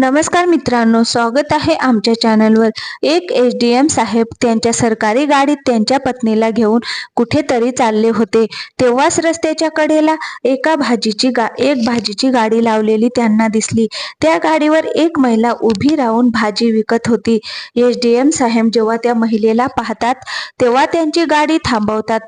नमस्कार मित्रांनो स्वागत आहे आमच्या चॅनलवर. एक एच डी एम साहेब त्यांच्या सरकारी गाडीत त्यांच्या पत्नीला घेऊन कुठेतरी चालले होते. तेव्हाच रस्त्याच्या कडेला एका भाजीची गा एक भाजीची गाडी लावलेली त्यांना दिसली. त्या गाडीवर एक महिला उभी राहून भाजी विकत होती. एच डी एम साहेब जेव्हा त्या महिलेला पाहतात तेव्हा त्यांची गाडी थांबवतात.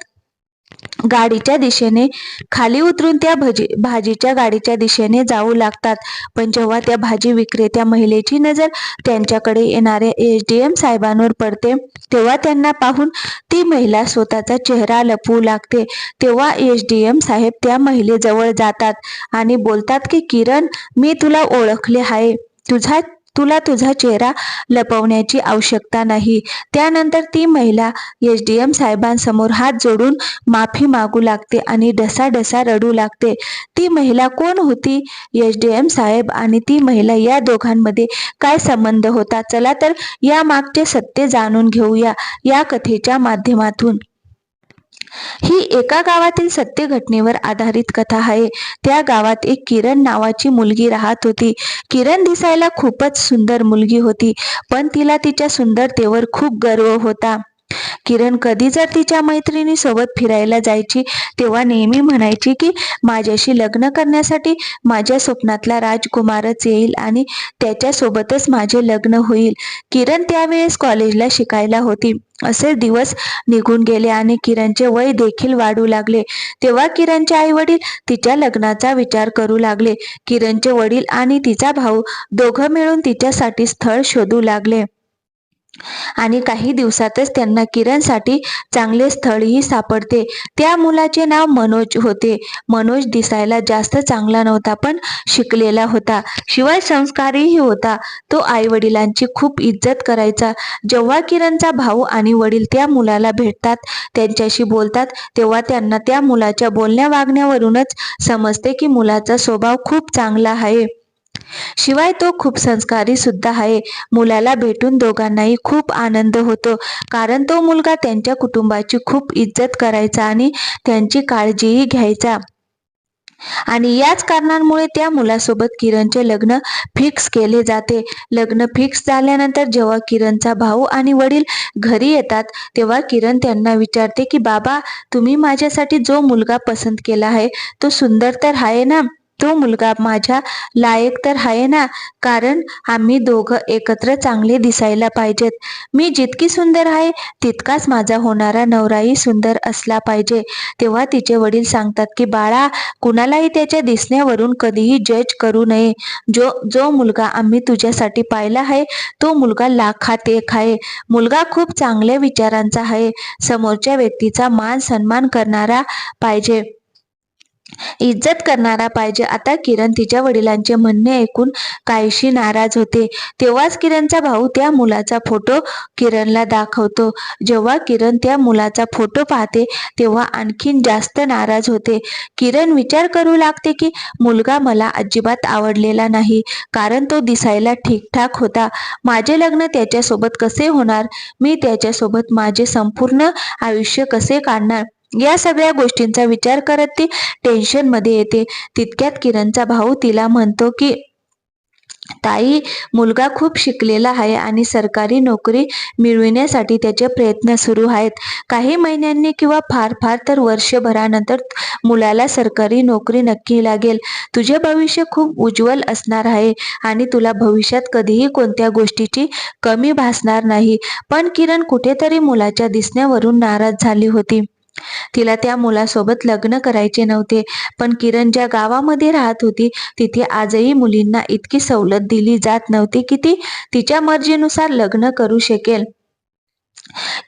गाडीच्या दिशेने खाली उतरून त्या भजी भाजीच्या गाडीच्या दिशेने जाऊ लागतात. पण जेव्हा त्या भाजी विक्रेत्या महिलेची नजर त्यांच्याकडे येणाऱ्या एच डी एम साहेबांवर पडते तेव्हा त्यांना पाहून ती महिला स्वतःचा चेहरा लपवू लागते. तेव्हा एच डी एम साहेब त्या महिलेजवळ जातात आणि बोलतात की किरण मी तुला ओळखले आहे. तुझा तुला तुझा चेहरा लपवण्याची आवश्यकता नाही. त्यानंतर ती महिला एस डी एम साहेबांसमोर हात जोडून माफी मागू लागते आणि डसा रडू लागते. ती महिला कोण होती? एस डी एम साहेब आणि ती महिला या दोघांमध्ये काय संबंध होता? चला तर या मागचे सत्य जाणून घेऊया या कथेच्या माध्यमातून. ही एका गावातील सत्य घटनेवर आधारित कथा आहे. त्या गावात एक किरण नावाची मुलगी राहत होती. किरण दिसायला खूपच सुंदर मुलगी होती पण तिला तिच्या सुंदरतेवर खूप गर्व होता. किरण कधी जर तिच्या मैत्रिणी सोबत फिरायला जायची तेव्हा नेहमी म्हणायची की माझ्याशी लग्न करण्यासाठी माझ्या स्वप्नातला राजकुमारच येईल आणि त्याच्यासोबतच माझे लग्न होईल किरण त्यावेळेस कॉलेजला शिकायला होती. असे दिवस निघून गेले आणि किरणचे वय देखील वाढू लागले. तेव्हा किरणचे आई वडील तिच्या लग्नाचा विचार करू लागले. किरणचे वडील आणि तिचा भाऊ दोघं मिळून तिच्यासाठी स्थळ शोधू लागले. आणि काही दिवसातच त्यांना किरणसाठी चांगले स्थळही सापडते. त्या मुलाचे नाव मनोज होते. मनोज दिसायला जास्त चांगला नव्हता पण शिकलेला होता. शिवाय संस्कारीही होता. तो आई वडिलांची खूप इज्जत करायचा. जेव्हा किरणचा भाऊ आणि वडील त्या मुलाला भेटतात त्यांच्याशी बोलतात तेव्हा त्यांना त्या मुलाच्या बोलण्या वागण्यावरूनच समजते की मुलाचा स्वभाव खूप चांगला आहे. शिवाय तो खूप संस्कारी सुद्धा आहे. मुलाला भेटून दोघांनाही खूप आनंद होतो. कारण तो मुलगा त्यांच्या कुटुंबाची खूप इज्जत करायचा आणि त्यांची काळजीही घ्यायचा. आणि याच कारणांमुळे त्या मुलासोबत किरणचे लग्न फिक्स केले जाते. लग्न फिक्स झाल्यानंतर जेव्हा किरणचा भाऊ आणि वडील घरी येतात तेव्हा किरण त्यांना विचारते की बाबा तुम्ही माझ्यासाठी जो मुलगा पसंत केला आहे तो सुंदर तर आहे ना? तो मुलगा माझ्या लायक तर आहे ना कारण आम्ही दोघं एकत्र चांगले दिसायला पाहिजेत. मी जितकी सुंदर आहे तितकाच माझा होणारा नवराही सुंदर असला पाहिजे. तेव्हा तिचे वडील सांगतात की बाळा कुणालाही त्याच्या दिसण्यावरून कधीही जज करू नये. जो जो मुलगा आम्ही तुझ्यासाठी पाहिला आहे तो मुलगा लाखात एक आहे. मुलगा खूप चांगल्या विचारांचा आहे. समोरच्या व्यक्तीचा मान सन्मान करणारा पाहिजे. इज्जत करणारा पाहिजे. आता किरण तिच्या वडिलांचे म्हणणे ऐकून काहीशी नाराज होते. तेव्हाच किरणचा भाऊ त्या मुलाचा फोटो किरणला दाखवतो. जेव्हा किरण त्या मुलाचा फोटो पाहते तेव्हा आणखीन जास्त नाराज होते. किरण विचार करू लागते की मुलगा मला अजिबात आवडलेला नाही. कारण तो दिसायला ठीकठाक होता. माझे लग्न त्याच्यासोबत कसे होणार? मी त्याच्यासोबत माझे संपूर्ण आयुष्य कसे काढणार? या सगळ्या गोष्टींचा विचार करत ती टेन्शनमध्ये येते. तितक्यात किरणचा भाऊ तिला म्हणतो की ताई मुलगा खूप शिकलेला आहे आणि सरकारी नोकरी मिळविण्यासाठी त्याचे प्रयत्न सुरू आहेत. काही महिन्यांनी किंवा फार फार तर वर्षभरानंतर मुलाला सरकारी नोकरी नक्की लागेल. तुझे भविष्य खूप उज्ज्वल असणार आहे आणि तुला भविष्यात कधीही कोणत्या गोष्टीची कमी भासणार नाही. पण किरण कुठेतरी मुलाच्या दिसण्यावरून नाराज झाली होती. तिला त्या मुलासोबत लग्न करायचे नव्हते पण किरण ज्या गावामध्ये राहत होती तिथे आजही मुलींना इतकी सवलत दिली जात नव्हती की ती तिच्या मर्जीनुसार लग्न करू शकेल.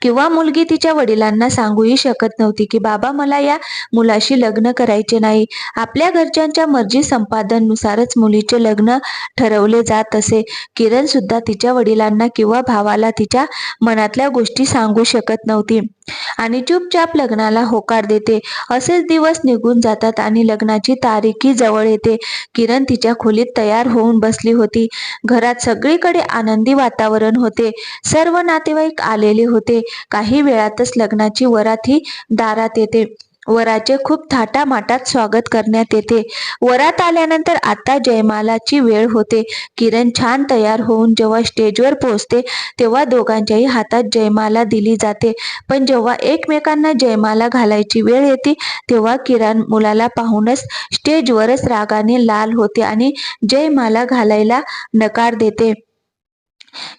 किंवा मुलगी तिच्या वडिलांना सांगूही शकत नव्हती की बाबा मला या मुलाशी लग्न करायचे नाही. आपल्या घरच्यांच्या मर्जी संपादननुसारच मुलीचे लग्न ठरवले जात असे. किरण सुद्धा तिच्या वडिलांना किंवा भावाला तिच्या मनातल्या गोष्टी सांगू शकत नव्हती. आणि चुपचाप लग्नाला होकार देते. असेच दिवस निघून जातात आणि लग्नाची तारीखही जवळ येते. किरण तिच्या खोलीत तयार होऊन बसली होती. घरात सगळीकडे आनंदी वातावरण होते. सर्व नातेवाईक आलेले होते. काही वेळातच लग्नाची वरात ही दारात येते. वराचे खूप थाटामाटात स्वागत करण्यात येते. वरात आल्यानंतर आता जयमालाची वेळ होते. किरण छान तयार होऊन जेव्हा स्टेजवर पोहोचते तेव्हा दोघांच्याही हातात जयमाला दिली जाते. पण जेव्हा एकमेकांना जयमाला घालायची वेळ येते तेव्हा किरण मुलाला पाहूनच स्टेजवरच रागाने लाल होते आणि जयमाला घालायला नकार देते.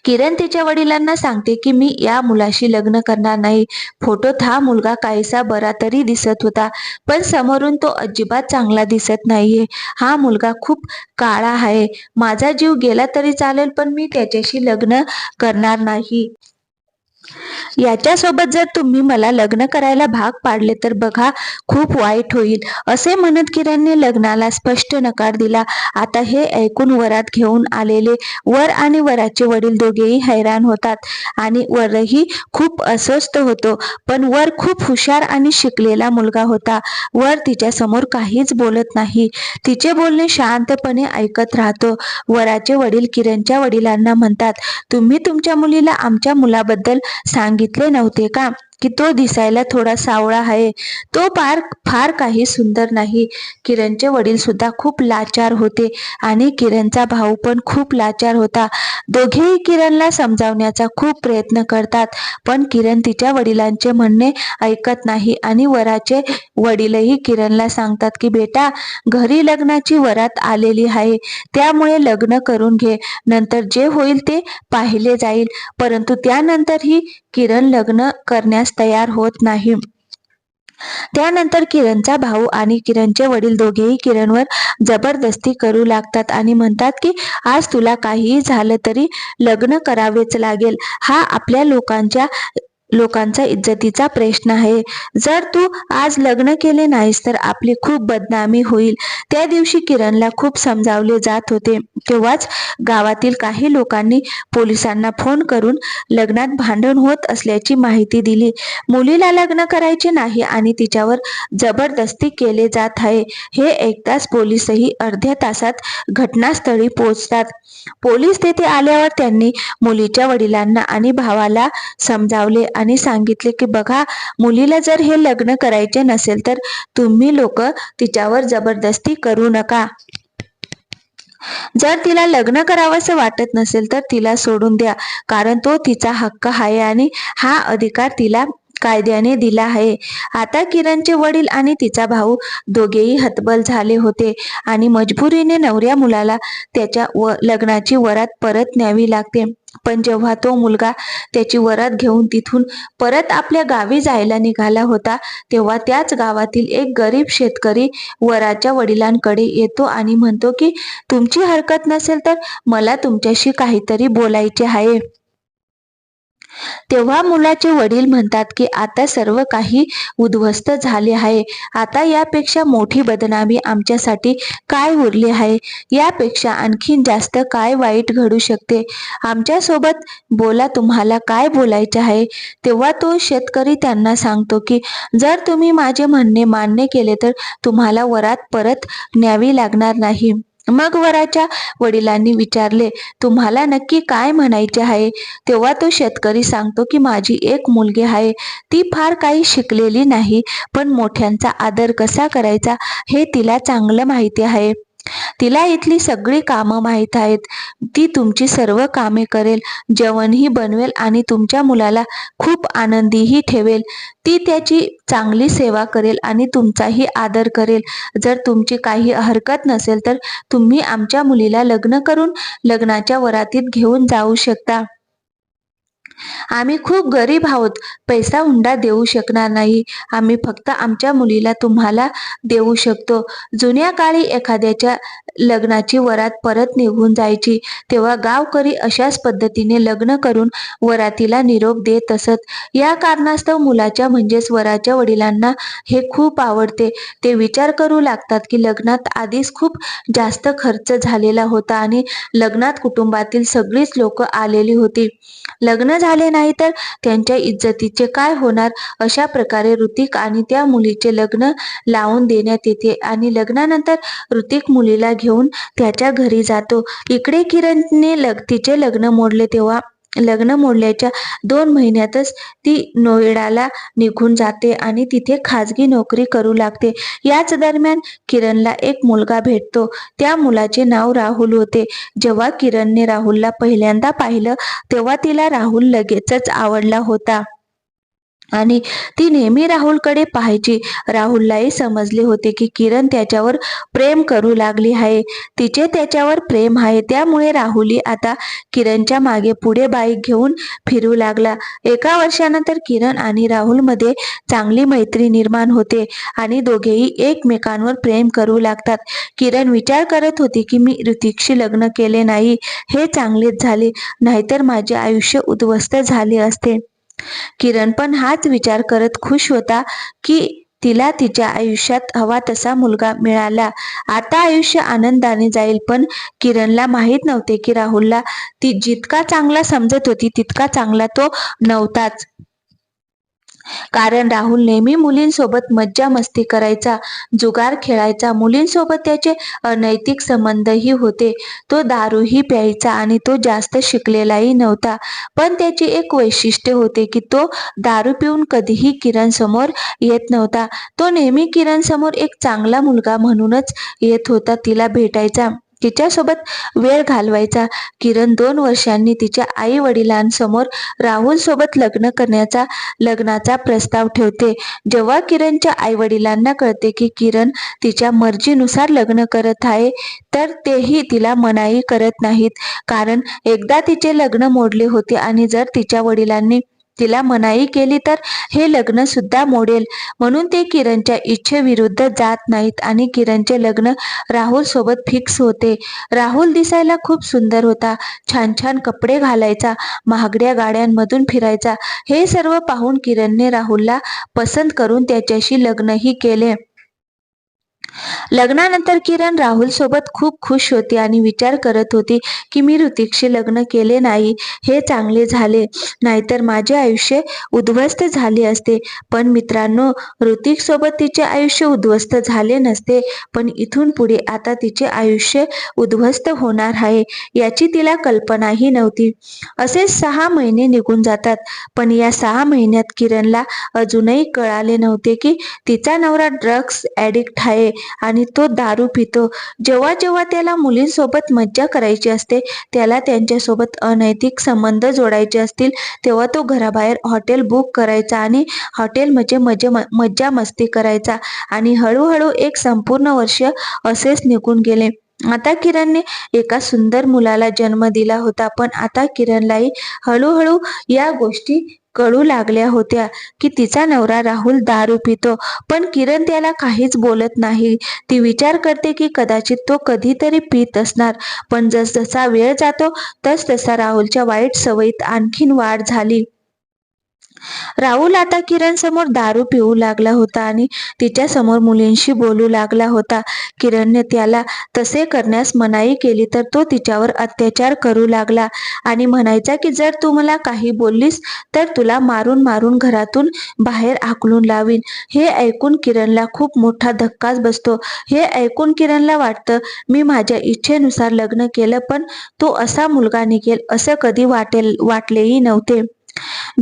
किरण तिच्या वडिलांना सांगते की मी या मुलाशी लग्न करणार नाही. फोटोत हा मुलगा काहीसा बरा तरी दिसत होता पण समोरून तो अजिबात चांगला दिसत नाहीये. हा मुलगा खूप काळा आहे. माझा जीव गेला तरी चालेल पण मी त्याच्याशी लग्न करणार नाही. याच्यासोबत जर तुम्ही मला लग्न करायला भाग पाडले तर बघा खूप वाईट होईल. असे म्हणत किरणने लग्नाला स्पष्ट नकार दिला. आता हे ऐकून वरात घेऊन आलेले वर आणि वराचे वडील दोघेही हैराण होतात आणि वरही खूप अस्वस्थ होतो. पण वर खूप हुशार आणि शिकलेला मुलगा होता. वर तिच्या समोर काहीच बोलत नाही. तिचे बोलणे शांतपणे ऐकत राहतो. वराचे वडील किरणच्या वडिलांना म्हणतात तुम्ही तुमच्या मुलीला आमच्या मुलाबद्दल सांगितले नव्हते का? की तो दिसायला थोडा सावळा आहे. तो पार्क फार काही सुंदर नाही. किरणचे वडील सुद्धा खूप लाचार होते आणि किरणचा भाऊ पण खूप लाचार होता. दोघेही किरणला समजावण्याचा खूप प्रयत्न करतात पण किरण तिच्या वडिलांचे म्हणणे ऐकत नाही आणि वराचे वडीलही किरणला सांगतात की बेटा घरी लग्नाची वरात आलेली आहे. त्यामुळे लग्न करून घे. नंतर जे होईल ते पाहिले जाईल. परंतु त्यानंतरही किरण लग्न करण्यास तयार होत नाही. त्यानंतर किरणचा भाऊ आणि किरणचे वडील दोघेही किरणवर जबरदस्ती करू लागतात आणि म्हणतात की आज तुला काहीही झालं तरी लग्न करावेच लागेल. हा आपल्या लोकांच्या लोकांचा इज्जतीचा प्रश्न आहे. जर तू आज लग्न केले नाहीस तर आपली खूप बदनामी होईल. त्या दिवशी किरणला खूप समजावले जात होते. तेव्हाच गावातील काही लोकांनी पोलिसांना फोन करून लग्नात भांडण होत असल्याची माहिती दिली. मुलीला लग्न करायचे नाही आणि तिच्यावर जबरदस्ती केले जात आहे. हे ऐकताच पोलीसही अर्ध्या तासात घटनास्थळी पोहोचतात. पोलीस तेथे आल्यावर त्यांनी मुलीच्या वडिलांना आणि भावाला समजावले आणि सांगितले की बघा मुलीला जर हे लग्न करायचे नसेल तर तुम्ही लोक तिच्यावर जबरदस्ती करू नका. जर तिला लग्न करावंसं वाटत नसेल तर तिला सोडून द्या कारण तो तिचा हक्क आहे आणि हा अधिकार तिला कायद्याने दिला आहे. आता किरणचे वडील आणि तिचा भाऊ दोघेही हतबल झाले होते आणि मजबुरीने नवऱ्या मुलाला त्याच्या व लग्नाची वरात परत न्यावी लागते. पण जेव्हा तो मुलगा त्याची वरात घेऊन तिथून परत आपल्या गावी जायला निघाला होता तेव्हा त्याच गावातील एक गरीब शेतकरी वराच्या वडिलांकडे येतो आणि म्हणतो की तुमची हरकत नसेल तर मला तुमच्याशी काहीतरी बोलायचे आहे. तेव्हा मुलाचे वडील म्हणतात की आता सर्व काही उद्ध्वस्त झाले आहे. आता यापेक्षा मोठी बदनामी आमच्यासाठी काय उरली आहे? यापेक्षा आणखीन जास्त काय वाईट घडू शकते? आमच्यासोबत बोला तुम्हाला काय बोलायचे आहे? तेव्हा तो शेतकरी त्यांना सांगतो की जर तुम्ही माझे म्हणणे मान्य केले तर तुम्हाला वरात परत न्यावी लागणार नाही. मग वराच्या वडिलांनी विचारले तुम्हाला नक्की काय म्हणायचे आहे? तेव्हा तो शेतकरी सांगतो की माझी एक मुलगी आहे ती फार काही शिकलेली नाही पण मोठ्यांचा आदर कसा करायचा हे तिला चांगलं माहिती आहे. तिला इथली सगळी कामं माहीत आहेत. ती तुमची सर्व कामे करेल जेवणही बनवेल आणि तुमच्या मुलाला खूप आनंदीही ठेवेल. ती त्याची चांगली सेवा करेल आणि तुमचाही आदर करेल. जर तुमची काही हरकत नसेल तर तुम्ही आमच्या मुलीला लग्न करून लग्नाच्या वरातीत घेऊन जाऊ शकता. आम्ही खूप गरीब आहोत. पैसा हुंडा देऊ शकणार नाही. आम्ही फक्त आमच्या मुलीला तुम्हाला देऊ शकतो. जुन्या काळी एखाद्याच्या लग्नाची वरात परत निघून जायची. तेव्हा गावकरी अशाच पद्धतीने लग्न करून वरातीला निरोप देत असत. या कारणास्तव मुलाच्या म्हणजेच वराच्या वडिलांना हे खूप आवडते. ते विचार करू लागतात की लग्नात आधीच खूप जास्त खर्च झालेला होता आणि लग्नात कुटुंबातील सगळीच लोक आलेली होती. लग्न झाले नाही तर त्यांच्या इज्जतीचे काय होणार? अशा प्रकारे ऋतिक आणि त्या मुलीचे लग्न लावून देण्यात येते आणि लग्नानंतर ऋतिक मुलीला घेऊन त्याच्या घरी जातो. इकडे किरणने लग तिचे लग्न मोडले तेव्हा लग्न मोडल्याच्या दोन महिन्यातच ती नोएडाला निघून जाते आणि तिथे खाजगी नोकरी करू लागते. याच दरम्यान किरणला एक मुलगा भेटतो. त्या मुलाचे नाव राहुल होते. जेव्हा किरणने राहुलला पहिल्यांदा पाहिलं तेव्हा तिला राहुल लगेचच आवडला होता. आणि ती नेहमी राहुलकडे पाहायची. राहुललाही समजले होते की किरण त्याच्यावर प्रेम करू लागली आहे. तिचे त्याच्यावर प्रेम आहे. त्यामुळे राहुली आता किरणच्या मागे पुढे बाईक घेऊन फिरू लागला. एका वर्षानंतर किरण आणि राहुलमध्ये चांगली मैत्री निर्माण होते आणि दोघेही एकमेकांवर प्रेम करू लागतात. किरण विचार करत होती की मी ऋतिकशी लग्न केले नाही. हे चांगलेच झाले. नाहीतर माझे आयुष्य उद्ध्वस्त झाले असते. किरण पण हाच विचार करत खुश होता की तिला तिच्या आयुष्यात हवा तसा मुलगा मिळाला. आता आयुष्य आनंदाने जाईल पण किरणला माहीत नव्हते की राहुलला ती जितका चांगला समजत होती तितका चांगला तो नव्हताच. कारण राहुल नेहमी मुलींसोबत मज्जा मस्ती करायचा जुगार खेळायचा. मुलींसोबत त्याचे अनैतिक संबंधही होते. तो दारूही प्यायचा आणि तो जास्त शिकलेलाही नव्हता. पण त्याचे एक वैशिष्ट्य होते की तो दारू पिऊन कधीही किरण समोर येत नव्हता. तो नेहमी किरण समोर एक चांगला मुलगा म्हणूनच येत होता. तिला भेटायचा. तिच्यासोबत वेळ घालवायचा. किरण दोन वर्षांनी तिच्या आई वडिलांसमोर राहुल सोबत लग्न करण्याचा लग्नाचा प्रस्ताव ठेवते. जेव्हा किरणच्या आई वडिलांना कळते की किरण तिच्या मर्जीनुसार लग्न करत आहे तर तेही तिला मनाई करत नाहीत. कारण एकदा तिचे लग्न मोडले होते आणि जर तिच्या वडिलांनी तिला मनाई केली तर हे लग्न सुद्धा मोडेल. म्हणून ते किरणच्या इच्छेविरुद्ध जात नाहीत आणि किरणचे लग्न राहुल सोबत फिक्स होते. राहुल दिसायला खूप सुंदर होता. छान छान कपडे घालायचा महागड्या गाड्यांमधून फिरायचा. हे सर्व पाहून किरणने राहुलला पसंत करून त्याच्याशी लग्नही केले. लग्नानंतर किरण राहुल सोबत खूप खुश होती आणि विचार करत होती की मी ऋतिकशी लग्न केले नाही हे चांगले झाले. नाहीतर माझे आयुष्य उद्ध्वस्त झाले असते. पण मित्रांनो ऋतिक सोबत तिचे आयुष्य उद्ध्वस्त झाले नसते. पण इथून पुढे आता तिचे आयुष्य उद्ध्वस्त होणार आहे याची तिला कल्पनाही नव्हती. असे सहा महिने निघून जातात. पण या सहा महिन्यात किरणला अजूनही कळाले नव्हते की तिचा नवरा ड्रग्स ॲडिक्ट आहे. आणि तो दारू पितो. जेव्हा जेव्हा त्याला मुलींसोबत मज्जा करायची असते त्याला त्यांच्यासोबत अनैतिक संबंध जोडायचे असतील तेव्हा तो घराबाहेर हॉटेल बुक करायचा आणि हॉटेलमध्ये म्हणजे मजे मज्जा मस्ती करायचा. आणि हळूहळू एक संपूर्ण वर्ष असेच निघून गेले. आता किरणने एका सुंदर मुलाला जन्म दिला होता पण आता किरणलाही हळूहळू या गोष्टी कळू लागल्या होत्या की तिचा नवरा राहुल दारू पितो. पण किरण त्याला काहीच बोलत नाही. ती विचार करते की कदाचित तो कधीतरी पित असणार. पण जसजसा वेळ जातो तस तसा राहुलच्या वाईट सवयीत आणखीन वाढ झाली. राहुल आता किरण समोर दारू पिऊ लागला होता आणि तिच्या समोर मुलींशी बोलू लागला होता. किरणने त्याला तसे करण्यास मनाई केली तर तो तिच्यावर अत्याचार करू लागला आणि म्हणायचा की जर तू मला काही बोललीस तर तुला मारून मारून घरातून बाहेर आकलून लावीन हे ऐकून किरणला खूप मोठा धक्काच बसतो. हे ऐकून किरणला वाटतं मी माझ्या इच्छेनुसार लग्न केलं पण तो असा मुलगा निघेल असं कधी वाटेल वाटलेही नव्हते.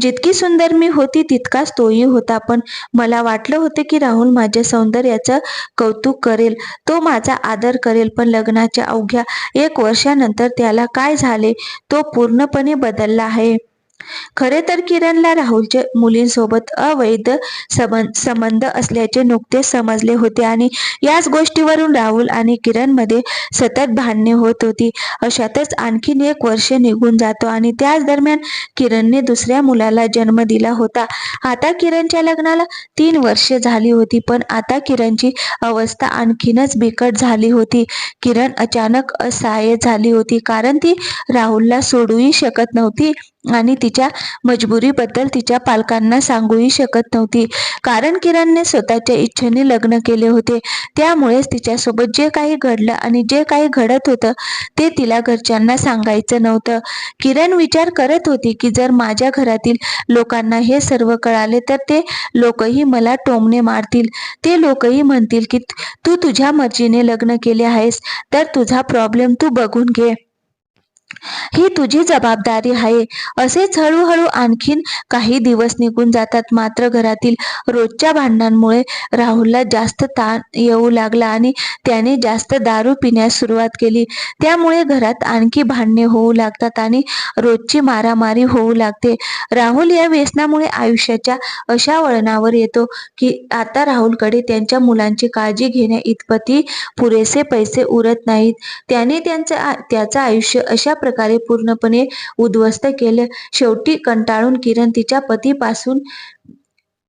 जितकी सुंदर मी होती तितकाच तोही होता. पण मला वाटलं होतं की राहुल माझ्या सौंदर्याचं कौतुक करेल तो माझा आदर करेल. पण लग्नाच्या अवघ्या एक वर्षानंतर त्याला काय झाले तो पूर्णपणे बदलला आहे. खरे तर किरणला राहुलचे मुलींसोबत अवैध संबंध असल्याचे नुकतेच समजले होते आणि याच गोष्टीवरून राहुल आणि किरणमध्ये सतत भांडणे होत होती. अशातच आणखीन एक वर्ष निघून जातो आणि त्याच दरम्यान किरणने दुसऱ्या मुलाला जन्म दिला होता. आता किरणच्या लग्नाला तीन वर्षे झाली होती पण आता किरणची अवस्था आणखीनच बिकट झाली होती. किरण अचानक असहाय्य झाली होती कारण ती राहुलला सोडूही शकत नव्हती. आणि तिच्या मजबुरीबद्दल तिच्या पालकांना सांगूही शकत नव्हती. कारण किरणने स्वतःच्या इच्छेने लग्न केले होते. त्यामुळेच तिच्यासोबत जे काही घडलं आणि जे काही घडत होतं ते तिला घरच्यांना सांगायचं नव्हतं. किरण विचार करत होती की जर माझ्या घरातील लोकांना हे सर्व कळाले तर ते लोकही मला टोमणे मारतील. ते लोकही म्हणतील की तू तुझ्या मर्जीने लग्न केले आहेस तर तुझा प्रॉब्लेम तू बघून घे. ही तुझी जबाबदारी आहे. असेच हळूहळू आणखीन काही दिवस निघून जातात. मात्र घरातील रोजच्या भांडणांमुळे राहुलला जास्त ताण येऊ लागला आणि त्याने जास्त दारू पिण्यास सुरुवात केली. त्यामुळे घरात आणखी भांडणे होऊ लागतात आणि रोजची मारामारी होऊ लागते. राहुल या व्यसनामुळे आयुष्याच्या अशा वळणावर येतो की आता राहुलकडे त्यांच्या मुलांची काळजी घेण्या इतपती पुरेसे पैसे उरत नाहीत. त्याने त्यांचं त्याचं आयुष्य अशा प्रकारे पूर्णपणे उद्ध्वस्त केले. शेवटी कंटाळून किरण तिच्या पतीपासून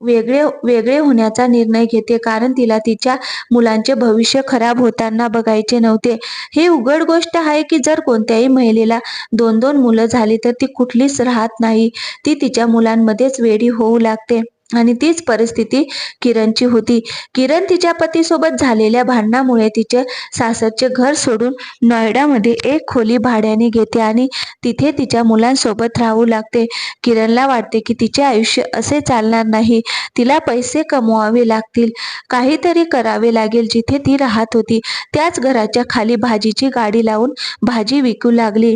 वेगळे वेगळे होण्याचा निर्णय घेते. कारण तिला तिच्या मुलांचे भविष्य खराब होताना बघायचे नव्हते. ही उघड गोष्ट आहे की जर कोणत्याही महिलेला दोन दोन मुलं झाली तर ती कुठलीच राहत नाही. ती तिच्या मुलांमध्येच वेडी होऊ लागते. आणि तीच परिस्थिती किरणची होती. किरण तिच्या पतीसोबत झालेल्या भांडणामुळे तिचे सासरचे घर सोडून नोएडामध्ये एक खोली भाड्याने घेते आणि तिथे तिच्या मुलांसोबत राहू लागते. किरणला वाटते की तिचे आयुष्य असे चालणार नाही. तिला पैसे कमवावे लागतील. काहीतरी करावे लागेल जिथे ती राहत होती. त्याच घराच्या खाली भाजीची गाडी लावून भाजी विकू लागली.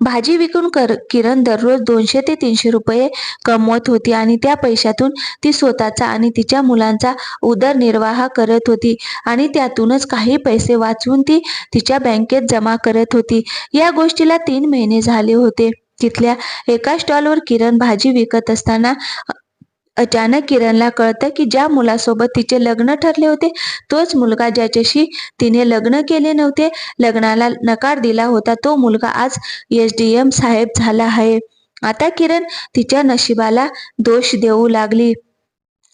भाजी विकून कर किरण दररोज दोनशे ते तीनशे रुपये कमवत होती आणि त्या पैशातून ती स्वतःचा आणि तिच्या मुलांचा उदरनिर्वाह करत होती आणि त्यातूनच काही पैसे वाचवून ती तिच्या बँकेत जमा करत होती. या गोष्टीला तीन महिने झाले होते. तिथल्या एका स्टॉलवर किरण भाजी विकत असताना अचानक किरणला कळतं की ज्या मुलासोबत तिचे लग्न ठरले होते तोच मुलगा ज्याच्याशी तिने लग्न केले नव्हते लग्नाला नकार दिला होता तो मुलगा आज एस डी एम साहेब झाला आहे. आता किरण तिच्या नशिबाला दोष देऊ लागली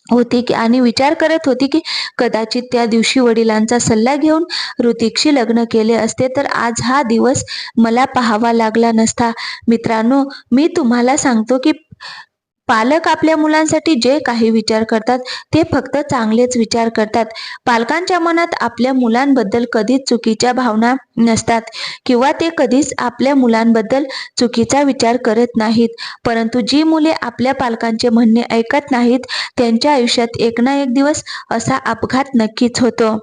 होती की आणि विचार करत होती की कदाचित त्या दिवशी वडिलांचा सल्ला घेऊन ऋतिकशी लग्न केले असते तर आज हा दिवस मला पाहावा लागला नसता. मित्रांनो मी तुम्हाला सांगतो की पालक आपल्या मुलांसाठी जे काही विचार करतात ते फक्त चांगलेच विचार करतात. पालकांच्या मनात आपल्या मुलांबद्दल कधीच चुकीच्या भावना नसतात किंवा ते कधीच आपल्या मुलांबद्दल चुकीचा विचार करत नाहीत. परंतु जी मुले आपल्या पालकांचे म्हणणे ऐकत नाहीत त्यांच्या आयुष्यात एक ना एक दिवस असा अपघात नक्कीच होतो.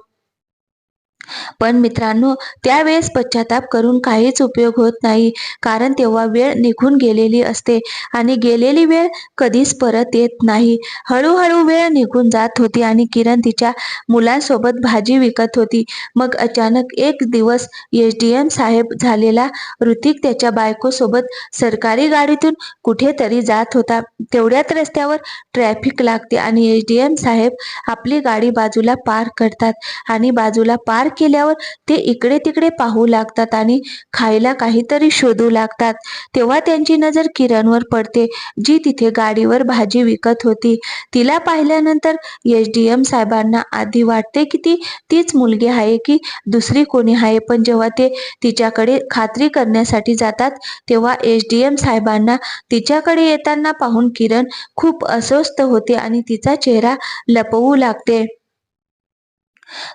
पण मित्रांनो त्यावेळेस पश्चाताप करून काहीच उपयोग होत नाही कारण तेव्हा वेळ निघून गेलेली असते आणि गेलेली वेळ कधीच परत येत नाही. हळूहळू वेळ निघून जात होती आणि किरण तिच्या मुलांसोबत भाजी विकत होती. मग अचानक एक दिवस एच डी एम साहेब झालेला ऋतिक त्याच्या बायकोसोबत सरकारी गाडीतून कुठेतरी जात होता. तेवढ्यात रस्त्यावर ट्रॅफिक लागते आणि एच डी एम साहेब आपली गाडी बाजूला पार्क करतात आणि बाजूला पार्क केल्यावर ते इकडे तिकडे पाहू लागतात आणि खायला काहीतरी शोधू लागतात. तेव्हा त्यांची नजर किरणवर पडते जी तिथे गाडीवर भाजी विकत होती. तिला पाहिल्यानंतर एस डी एम साहेबांना आधी वाटते की ती तीच मुलगी आहे की दुसरी कोणी आहे. पण जेव्हा ते तिच्याकडे खात्री करण्यासाठी जातात तेव्हा एस डी एम साहेबांना तिच्याकडे येताना पाहून किरण खूप अस्वस्थ होते आणि तिचा चेहरा लपवू लागते.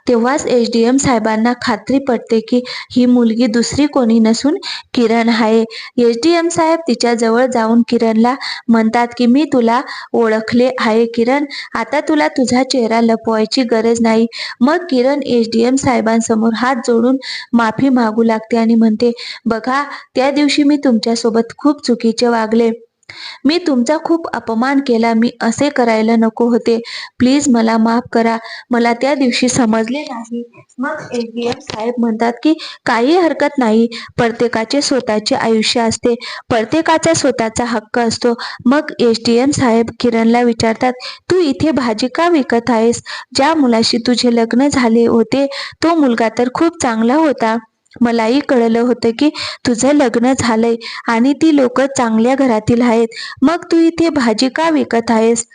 तेव्हाच एच डी एम साहेबांना खात्री पडते की ही मुलगी दुसरी कोणी नसून किरण आहे. एस डी एम साहेब तिच्या जवळ जाऊन किरणला म्हणतात की मी तुला ओळखले आहे किरण. आता तुला तुझा चेहरा लपवायची गरज नाही. मग किरण एच डी एम साहेबांसमोर हात जोडून माफी मागू लागते आणि म्हणते बघा त्या दिवशी मी तुमच्यासोबत खूप चुकीचे वागले. मी तुमचा खूप अपमान केला. मी असे करायला नको होते. प्लीज मला माफ करा. मला त्या दिवशी समजले नाही. मग एस डी एम साहेब म्हणतात की काही हरकत नाही. प्रत्येकाचे स्वतःचे आयुष्य असते. प्रत्येकाचा स्वतःचा हक्क असतो. मग एस डी एम साहेब किरणला विचारतात तू इथे भाजी का विकत आहेस? ज्या मुलाशी तुझे लग्न झाले होते तो मुलगा तर खूप चांगला होता. मलाही कळलं होतं की तुझं लग्न झालंय आणि ती लोक चांगल्या घरातील आहेत. मग तू इथे भाजी का विकत आहेस?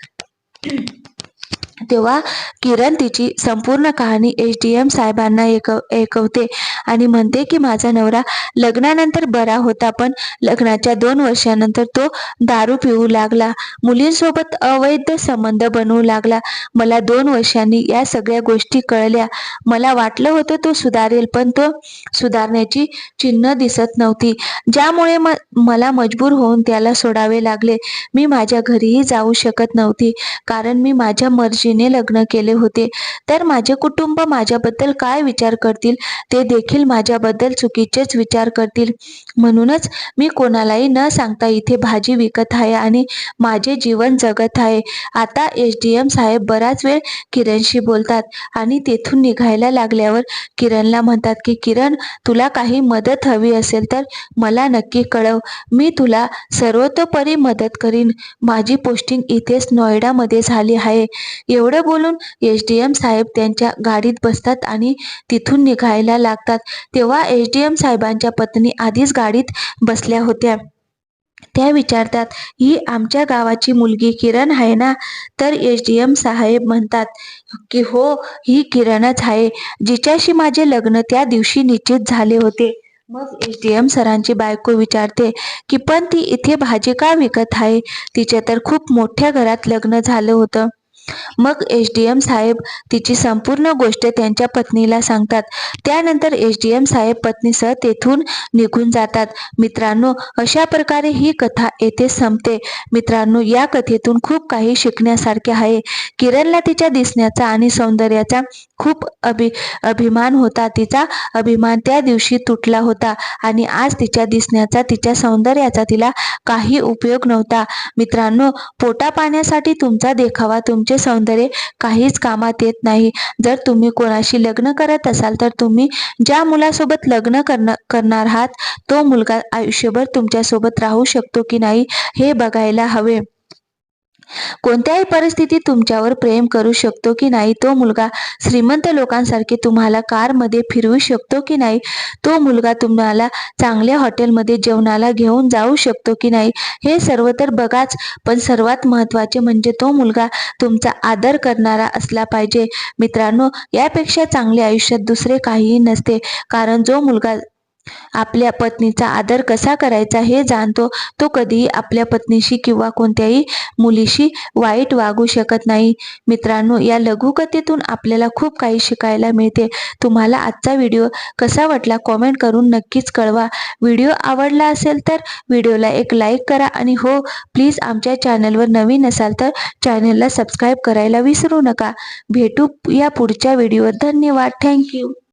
तेव्हा किरण तिची संपूर्ण कहाणी एच डी एम साहेबांना ऐकव ऐकवते आणि म्हणते की माझा नवरा लग्नानंतर बरा होता पण लग्नाच्या दोन वर्षानंतर तो दारू पिऊ लागला. मुलींसोबत अवैध संबंध बनवू लागला. मला दोन वर्षांनी या सगळ्या गोष्टी कळल्या. मला वाटलं होतं तो सुधारेल पण तो सुधारण्याची चिन्ह दिसत नव्हती. ज्यामुळे म मला मजबूर होऊन त्याला सोडावे लागले. मी माझ्या घरीही जाऊ शकत नव्हती कारण मी माझ्या मर्जी खुशीने लग्न केले होते. तर माझे कुटुंब माझ्याबद्दल काय विचार करतील? ते देखील माझ्याबद्दल चुकीचेच विचार करतील. म्हणूनच मी कोणालाही न सांगता इथे भाजी विकत आहे आणि माझे जीवन जगत आहे. आता एस डी एम साहेब बराच वेळ किरणशी बोलतात आणि तेथून निघायला लागल्यावर किरणला म्हणतात की किरण तुला काही मदत हवी असेल तर मला नक्की कळव. मी तुला सर्वतोपरी मदत करीन. माझी पोस्टिंग इथेच नोएडामध्ये झाली आहे. एवढं बोलून एस डी एम साहेब त्यांच्या गाडीत बसतात आणि तिथून निघायला लागतात. तेव्हा एस डी एम साहेबांच्या पत्नी आधीच गाडीत बसल्या होत्या. त्या विचारतात ही आमच्या गावाची मुलगी किरण आहे ना? तर एच डी एम साहेब म्हणतात की हो ही किरणच आहे. जिच्याशी माझे लग्न त्या दिवशी निश्चित झाले होते. मग एच डी एम सरांची बायको विचारते की पण ती इथे भाजी का विकत आहे? तिचे तर खूप मोठ्या घरात लग्न झालं होतं. मग एस डी एम साहेब तिची संपूर्ण गोष्ट त्यांच्या पत्नीला सांगतात. त्यानंतर एस डी एम साहेब पत्नीसह तेथून निघून जातात. मित्रांनो अशा प्रकारे ही कथा येथे संपते. मित्रांनो या कथेतून खूप काही शिकण्यासारखे आहे. किरणला तिच्या दिसण्याचा आणि सौंदर्याचा खूप अभि अभिमान होता. तिचा अभिमान त्या दिवशी तुटला होता आणि आज तिच्या दिसण्याचा तिच्या सौंदर्याचा तिला काही उपयोग नव्हता. मित्रांनो पोटा पाण्यासाठी तुमचा देखावा तुमचे सौंदर्य काहीच कामात येत नाही. जर तुम्ही कोणाशी लग्न करत असाल तर तुम्ही ज्या मुलासोबत लग्न करण करणार आहात तो मुलगा आयुष्यभर तुमच्यासोबत राहू शकतो की नाही हे बघायला हवे. कोणत्याही परिस्थितीत तुमच्यावर प्रेम करू शकतो की नाही तो मुलगा श्रीमंत लोकांसारखे तुम्हाला कारमध्ये फिरवू शकतो की नाही तो मुलगा तुम्हाला चांगल्या हॉटेलमध्ये जेवणाला घेऊन जाऊ शकतो की नाही हे सर्व तर बघाच. पण सर्वात महत्त्वाचे म्हणजे तो मुलगा तुमचा आदर करणारा असला पाहिजे. मित्रांनो यापेक्षा चांगले आयुष्यात दुसरे काहीही नसते. कारण जो मुलगा आपल्या पत्नीचा आदर कसा करायचा हे जाणतो तो कधीही आपल्या पत्नीशी किंवा कोणत्याही मुलीशी वाईट वागू शकत नाही. मित्रांनो या लघुकथेतून आपल्याला खूप काही शिकायला मिळते. तुम्हाला आजचा व्हिडिओ कसा वाटला कॉमेंट करून नक्कीच कळवा. व्हिडिओ आवडला असेल तर व्हिडिओला एक लाईक करा आणि हो प्लीज आमच्या चॅनलवर नवीन असाल तर चॅनलला सबस्क्राईब करायला विसरू नका. भेटू या पुढच्या व्हिडिओवर. धन्यवाद. थँक्यू